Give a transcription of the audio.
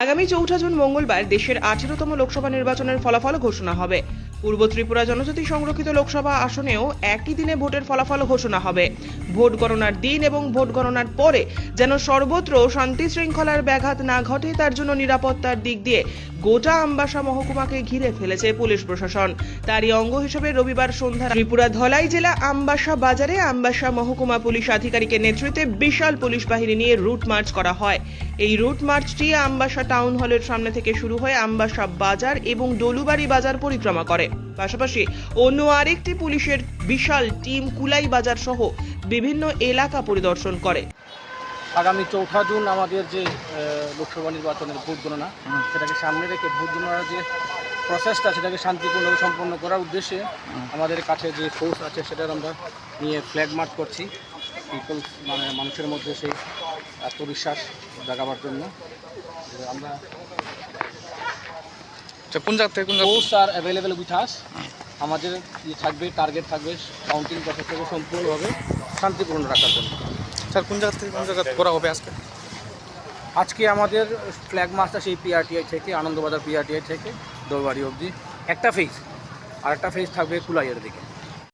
আগামী চৌঠা জুন মঙ্গলবার দেশের আঠেরোতম লোকসভা নির্বাচনের ফলাফল ঘোষণা হবে। পূর্ব ত্রিপুরা জনজাতি সংরক্ষিত লোকসভা আসনেও একই দিনে ভোটের ফলাফল ঘোষণা হবে। ভোট গণনার দিন এবং ভোট গণনার পরে যেন সর্বত্র শান্তি শৃঙ্খলার ব্যাঘাত না ঘটে, তার জন্য নিরাপত্তার দিক দিয়ে গোটা আম্বাসা মহকুমাকে ঘিরে ফেলেছে পুলিশ প্রশাসন। তারই অঙ্গ হিসেবে রবিবার সন্ধ্যা ত্রিপুরা ধলাই জেলা আম্বাসা বাজারে আম্বাসা মহকুমা পুলিশ আধিকারিকের নেতৃত্বে বিশাল পুলিশ বাহিনী নিয়ে রুট মার্চ করা হয়। এই রুট মার্চটি আম্বাসা টাউন হলের সামনে থেকে শুরু হয়ে আম্বাসা বাজার এবং ডলুবাড়ি বাজার পরিক্রমা করে। পাশাপাশি অন্য আরেকটি পুলিশের বিশাল টিম কুলাই বাজার সহ বিভিন্ন এলাকা পরিদর্শন করে। আগামী চৌঠা জুন আমাদের যে লোকসভা নির্বাচনের ভোট গণনা, সেটাকে সামনে রেখে ভোট গণনার যে প্রসেসটা সেটাকে শান্তিপূর্ণভাবে সম্পন্ন করার উদ্দেশ্যে আমাদের কাছে যে ফোর্স আছে, সেটার আমরা নিয়ে ফ্ল্যাগ মার্চ করছি। পিপল মানে মানুষের মধ্যে সেই আত্মবিশ্বাস জাগাবার জন্য। আমরা আচ্ছা কোন জায়গা থেকে কোন ফোর্স আর অ্যাভেলেবেল উইথ আস আমাদের ইয়ে থাকবে টার্গেট থাকবে কাউন্টিং প্রসেসটাকে সম্পূর্ণভাবে শান্তিপূর্ণ রাখার জন্য। স্যার কোন জায়গা থেকে কোন জায়গা করা হবে আজকে? আজকে আমাদের ফ্ল্যাগ মাস্টার সেই পিআরটিআই থেকে আনন্দবাজার পিআরটিআই থেকে দোলবাড়ি অবধি। একটা ফেজ আর একটা ফেজ থাকবে কুলাইয়ের দিকে।